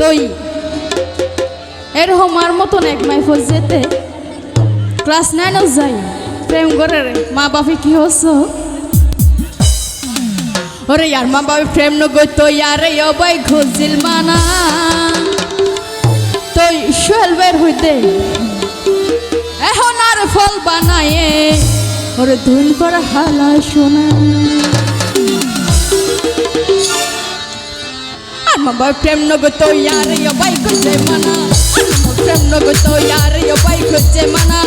তুই এরকম ক্লাস নাইনও যাই, প্রেম করে মা বাপে কি হস? ওরে ইয়ার মা বাপে প্রেম নগৈ তো ইয়ারে অবাই খুঁজিল মানা। তুই সোহেল বের হইতে ফল বানায়ে, ওরে ধুন করা হালা শোনা বাবা প্রেম নগো তো ইয়ার ইয়ো বাই খুঁজে মানা। প্রেম নগো তো ইয়ার ইয়ো বাই খুঁজে মানা।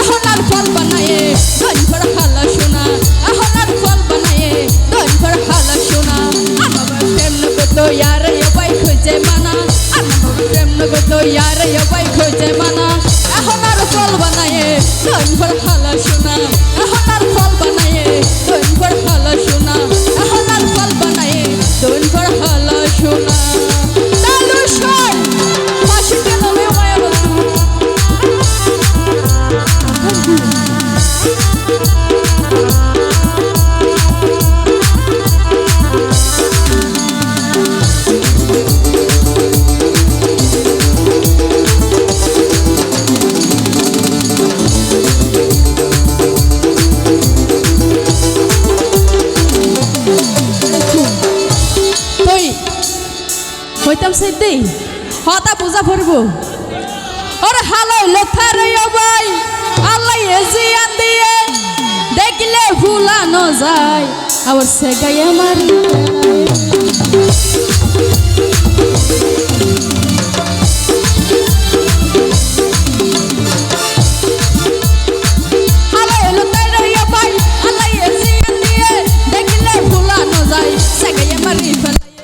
এখন আর ফল বানায়ে ধন ভর হালা শোনা এখন আর ফল বানায়ে ধন ভর হালা শোনা মা প্রেম নগো তো ইয়ার বাই খুঁজে মানা। মা প্রেম নগো তো ইয়ার বাই খুঁজে মানা। বানায়ে ধন ভর হালা শোনা এখন আর ফল বানায়ে ধন ভর হালা শোনা এখন আর ফল বানায়ে শোনা হইতাম সেই হতা পূজা করব ওর হালো লথারে ভাই, আল্লাহ এজিয়ান দিয়ে দেখলে ভুলানো যায়। আবার সে গায়ে আমার